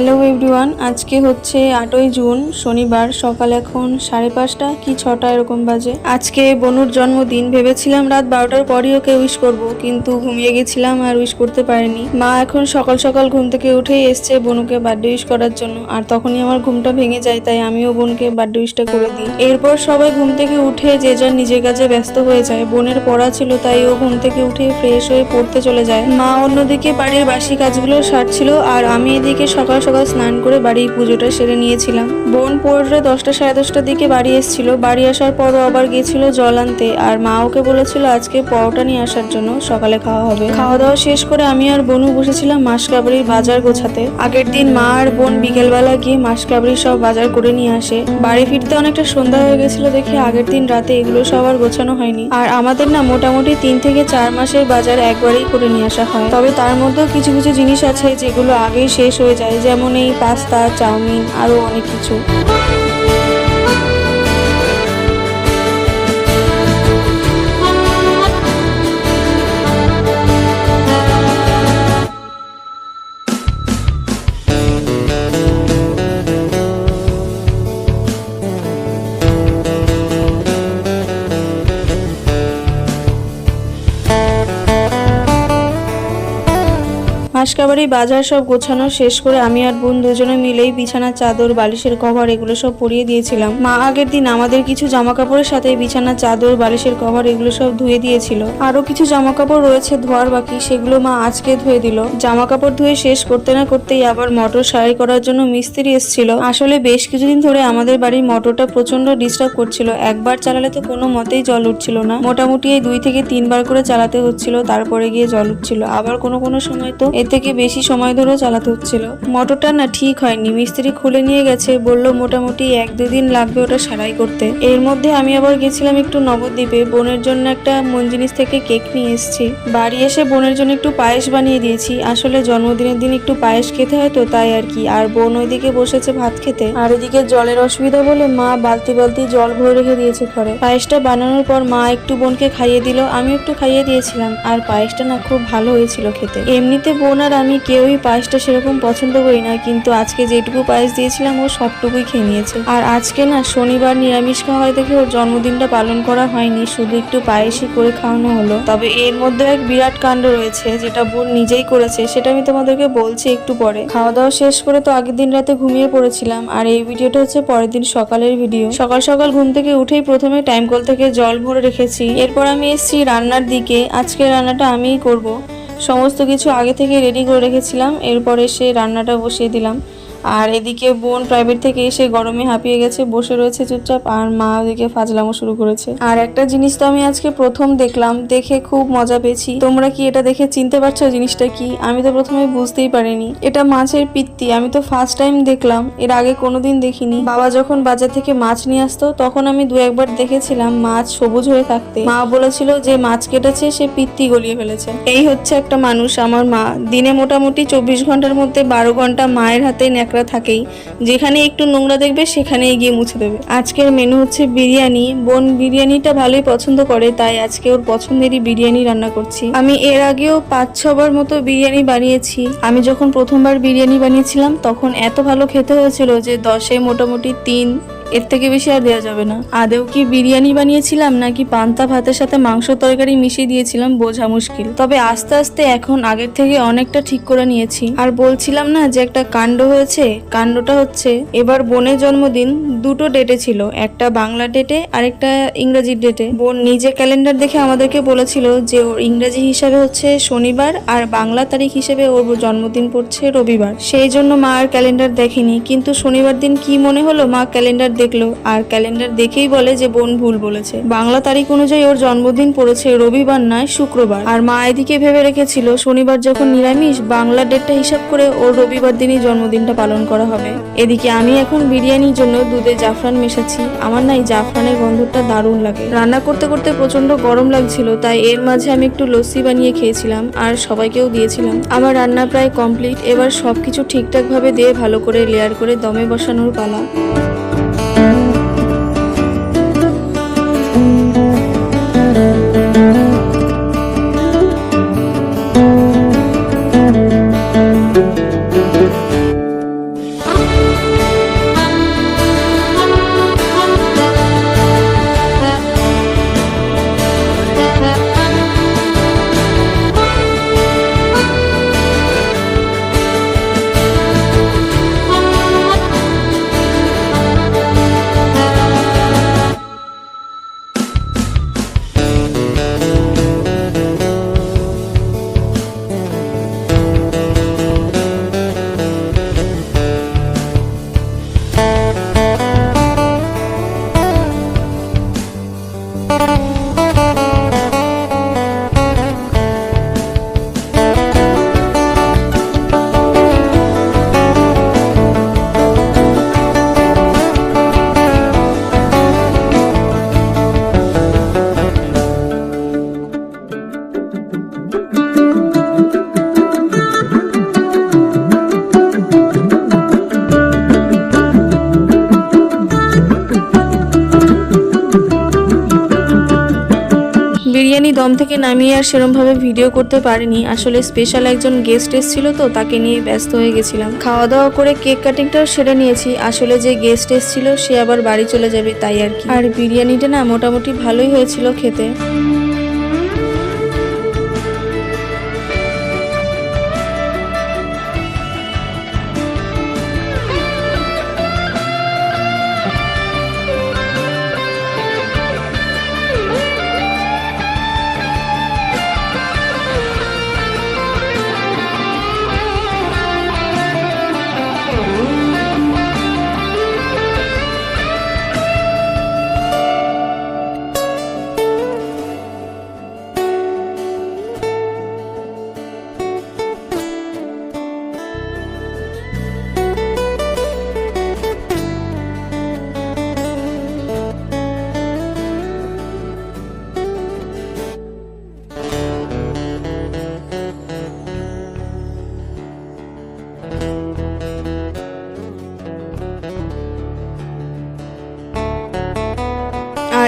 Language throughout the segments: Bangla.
হ্যালো এভরিওয়ান, আজকে হচ্ছে আটই জুন, শনিবার, সকাল এখন সাড়ে পাঁচটা, কি ছটা এরকম বাজে। আজকে বনুর জন্মদিন, ভেবেছিলাম রাত বারোটার পরই ওকে উইশ করব, কিন্তু ঘুমিয়ে গেছিলাম আর উইশ করতে পারিনি। মা এখন সকাল সকাল ঘুম থেকে উঠেই এসছে বনুকে বার্থডে উইশ করার জন্য, আর তখনই আমার ঘুমটা ভেঙে যায়, তাই আমিও বোনকে বার্থডে উইশটা করে দিই। এরপর সবাই ঘুম থেকে উঠে যে যার নিজের কাজে ব্যস্ত হয়ে যায়, বোনের পড়া ছিল, তাই ও ঘুম থেকে উঠে ফ্রেশ হয়ে পড়তে চলে যায়। মা অন্যদিকে বাড়ির বাসি কাজগুলো সারছিল, আর আমি এদিকে সকাল সকাল স্নান করে বাড়ির পুজোটা সেরে নিয়েছিলাম। বোন পড়ে দশটা সাড়ে দশটার দিকে বাড়ি এসেছিল। বাড়ি আসার পরও আবার গিয়েছিল জল আনতে। আর মা ওকে বলেছিল, আজকে পরোটা নিয়ে আসার জন্য সকালে খাওয়া হবে। খাওয়া দাওয়া শেষ করে আমি আর বোনু বসেছিলাম মাসকাবাড়ির বাজার গোছাতে। আগের দিন মা আর বোন বিকেলবেলা গিয়ে মাসকাবাড়ির সব বাজার করে নিয়ে আসে। বাড়ি ফিরতে অনেকটা সন্ধ্যা হয়ে গেছিল দেখে আগের দিন রাতে এগুলো সব আর গোছানো হয়নি। আর আমাদের না মোটামুটি তিন থেকে চার মাসের বাজার একবারেই করে নিয়ে আসা হয়। তবে তার মধ্যেও কিছু কিছু জিনিস আছে যেগুলো আগেই শেষ হয়ে যায় যেমন এই পাস্তা চাউমিন আরও অনেক কিছু। হাঁসকাবাড়ি বাজার সব গোছানো শেষ করে আমি আর বোন দুজনে মিলেই বিছানার চাদর, বালিশের কভার এগুলো সব পরিয়ে দিয়েছিলাম। মা আগের দিন আমাদের কিছু জামা কাপড়ের সাথে বিছানার চাদর, বালিশের কভার এগুলো সব ধুয়ে দিয়েছিল। আরও কিছু জামা কাপড় রয়েছে ধোয়ার বাকি, সেগুলো মা আজকে ধুয়ে দিল। জামা কাপড় ধুয়ে শেষ করতে না করতেই আবার মোটর সারাই করার জন্য মিস্ত্রি এসেছিল। আসলে বেশ কিছুদিন ধরে আমাদের বাড়ির মোটরটা প্রচণ্ড ডিস্টার্ব করছিল। একবার চালালে তো কোনো মতেই জল উঠছিল না। মোটামুটি এই দুই থেকে তিনবার করে চালাতে হচ্ছিল, তারপরে গিয়ে জল উঠছিল। আবার কোনো কোনো সময় তো এর থেকে বেশি সময় ধরেও চালাতে হচ্ছিল। মোটরটা না ঠিক হয়নি। মিস্ত্রি খুলে নিয়ে গেছে। বলল, মোটামুটি এক দুই দিন লাগবে ওটা সারাই করতে। এর মধ্যে আমি আবার গেছিলাম একটু নবদ্বীপে। বোনের জন্য একটা মন জিনিস থেকে কেক নিয়ে এসেছি। বাড়ি এসে বোনের জন্য একটু পায়েস বানিয়ে দিয়েছি। আসলে জন্মদিনের দিন একটু পায়েস খেতে হয় তো তাই আর কি। আর বোন ওইদিকে বসেছে ভাত খেতে। আর এদিকে জলের অসুবিধা বলে মা বালতি বালতি জল ভরে রেখে দিয়েছে ঘরে। পায়েসটা বানানোর পর মা একটু বোনকে খাইয়ে দিল। আমি একটু খাইয়ে দিয়েছিলাম। আর পায়েসটা না খুব ভালো হয়েছিল খেতে। এমনিতে বোন আর আমি কেউই পায়েসটা সেরকম পছন্দ করি না, কিন্তু আজকে যেটুকু পায়েস দিয়েছিলাম, ও সবটুকুই খেয়ে নিয়েছে। আর আজকে না, শনিবার নিরামিষ খাওয়া হয় দেখে ওর জন্মদিনটা পালন করা হয়নি, শুধু একটু পায়েসই করে খাওয়ানো হলো। তবে এর মধ্যে এক বিরাট কাণ্ড রয়েছে, যেটা বোন নিজেই করেছে, সেটা আমি তোমাদেরকে বলছি একটু পরে। খাওয়া দাওয়া শেষ করে তো আগের দিন রাতে ঘুমিয়ে পড়েছিলাম, আর এই ভিডিওটা হচ্ছে পরের দিন সকালের ভিডিও। সকাল সকাল ঘুম থেকে উঠেই প্রথমে টাইম কল থেকে জল ভরে রেখেছি, এরপর আমি এসেছি রান্নার দিকে আজকে রান্নাটা আমিই করব। সমস্ত কিছু আগে থেকে রেডি করে রেখেছিলাম। এরপর এসে রান্নাটা বসিয়ে দিলাম। আর এদিকে বোন প্রাইভেট থেকে এসে গরমে হাঁপিয়ে গেছে, বসে রয়েছে চুপচাপ, আর মা ওদিকে ফাজলামো শুরু করেছে। আর একটা জিনিস তো আমি আজকে প্রথম দেখলাম, দেখে খুব মজা পেয়েছি। তোমরা কি এটা দেখে চিনতে পারছ জিনিসটা কি? আমি তো প্রথমে বুঝতেই পারিনি। এটা মাছের পিত্তি, আমি তো ফার্স্ট টাইম দেখলাম, এর আগে কোনোদিন দেখিনি। বাবা যখন বাজার থেকে মাছ নিয়ে আসতো, তখন আমি দু একবার দেখেছিলাম মাছ সবুজ হয়ে থাকতে। মা বলেছিল যে মাছ কেটেছে, সে পিত্তি গলিয়ে ফেলেছে। এই হচ্ছে একটা মানুষ, আমার মা। দিনে মোটামুটি চব্বিশ ঘণ্টার মধ্যে বারো ঘণ্টা মায়ের হাতে ন্যাকড়া থাকেই। যেখানে একটু নোংরা দেখবে, সেখানেই গিয়ে মুছে দেবে। আজকের মেনু হচ্ছে বিরিয়ানি। বোন বিরিয়ানিটা ভালোই পছন্দ করে, তাই আজকে ওর পছন্দেরই বিরিয়ানি রান্না করছি। আমি এর আগেও পাঁচ ছবার মতো বিরিয়ানি বানিয়েছি। আমি যখন প্রথমবার বিরিয়ানি বানিয়েছিলাম, তখন এত ভালো খেতে হয়েছিল যে, দশে মোটামুটি তিন এর থেকে বেশি আর দেওয়া যাবে না। আদেও কি বিরিয়ানি বানিয়েছিলাম নাকি পান্তা ভাতের সাথে মাংস তরকারি মিশিয়ে দিয়েছিলাম বোঝা মুশকিল। তবে আস্তে আস্তে এখন আগের থেকে অনেকটা ঠিক করে নিয়েছি। আর বলছিলাম না যে একটা কাণ্ড হয়েছে? কাণ্ডটা হচ্ছে, এবার বোনের জন্মদিন দুটো ডেটে ছিল, একটা বাংলা ডেটে আর একটা ইংরেজি ডেটে। বোন নিজে ক্যালেন্ডার দেখে আমাদেরকে বলেছিল যে ওর ইংরেজি হিসাবে হচ্ছে শনিবার আর বাংলা তারিখ হিসেবে ওর জন্মদিন পড়ছে রবিবার। সেই জন্য মা আর ক্যালেন্ডার দেখেনি, কিন্তু শনিবার দিন কি মনে হলো মা ক্যালেন্ডার দেখল আর ক্যালেন্ডার দেখেই বলে যে বোন ভুল বলেছে। বাংলা তারিখ অনুযায়ী ওর জন্মদিন পড়েছে রবিবার নয়, শুক্রবার। আর মা এদিকে ভেবে রেখেছিল, শনিবার যখন নিরামিষ, বাংলা ডেটটা হিসাব করে ওর রবিবার দিনই জন্মদিনটা পালন করা হবে। এদিকে আমি এখন বিরিয়ানির জন্য দুধে জাফরান মেশাচ্ছি। আমার না এই জাফরানের গন্ধটা দারুণ লাগে। রান্না করতে করতে প্রচণ্ড গরম লাগছিল, তাই এর মাঝে আমি একটু লস্যি বানিয়ে খেয়েছিলাম আর সবাইকেও দিয়েছিলাম। আমার রান্না প্রায় কমপ্লিট, এবার সবকিছু ঠিকঠাক ভাবে দিয়ে ভালো করে লেয়ার করে দমে বসানোর পালা। দম থেকে নামিয়ে আর সেরমভাবে ভিডিও করতে পারিনি। আসলে স্পেশাল একজন গেস্ট এসেছিল তো, তাকে নিয়ে ব্যস্ত হয়ে গেছিলাম। খাওয়া দাওয়া করে কেক কাটিংটাও সেরে নিয়েছি। আসলে যে গেস্ট এসেছিল, সে আবার বাড়ি চলে যাবে, তাই আর কি। আর বিরিয়ানিটা না মোটামুটি ভালোই হয়েছিল খেতে।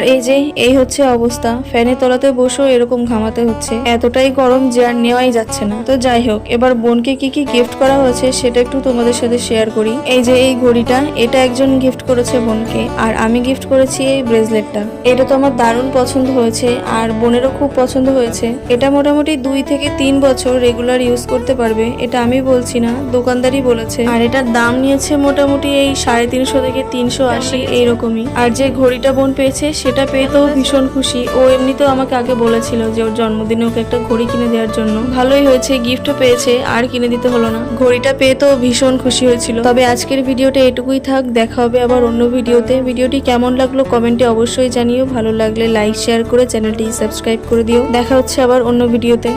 আর এই যে, এই হচ্ছে অবস্থা। ফ্যানের তলাতে বসেও এরকম ঘামাতে হচ্ছে। এতটাই গরম যে আর নেওয়াই যাচ্ছে না। তো যাই হোক, এবার বোনকে কি কি গিফট করা হয়েছে সেটা একটু তোমাদের সাথে শেয়ার করি। এই যে এই ঘড়িটা, এটা একজন গিফট করেছে বোনকে। আর আমি গিফট করেছি এই ব্রেসলেটটা এটা তো আমার দারুণ পছন্দ হয়েছে, আর বোনেরও খুব পছন্দ হয়েছে। এটা মোটামুটি দুই থেকে তিন বছর রেগুলার ইউজ করতে পারবে। এটা আমি বলছি না, দোকানদারই বলেছে। আর এটার দাম নিয়েছে মোটামুটি এই সাড়ে তিনশো থেকে তিনশো আশি, এইরকমই। আর যে ঘড়িটা বোন পেয়েছে সেটা পেয়ে তো ভীষণ খুশি। ও এমনিতেও আমাকে আগে বলেছিল যে ওর জন্মদিনে ওকে একটা ঘড়ি কিনে দেওয়ার জন্য। ভালোই হয়েছে গিফটও পেয়েছে, আর কিনে দিতে হলো না। ঘড়িটা পেয়ে তো ভীষণ খুশি হয়েছিল। তবে আজকের ভিডিওটা এটুকুই থাক, দেখা হবে আবার অন্য ভিডিওতে। ভিডিওটি কেমন লাগল কমেন্টে অবশ্যই জানিও। ভালো লাগলে লাইক শেয়ার করে চ্যানেলটি সাবস্ক্রাইব করে দিও। দেখা হচ্ছে আবার অন্য ভিডিওতে।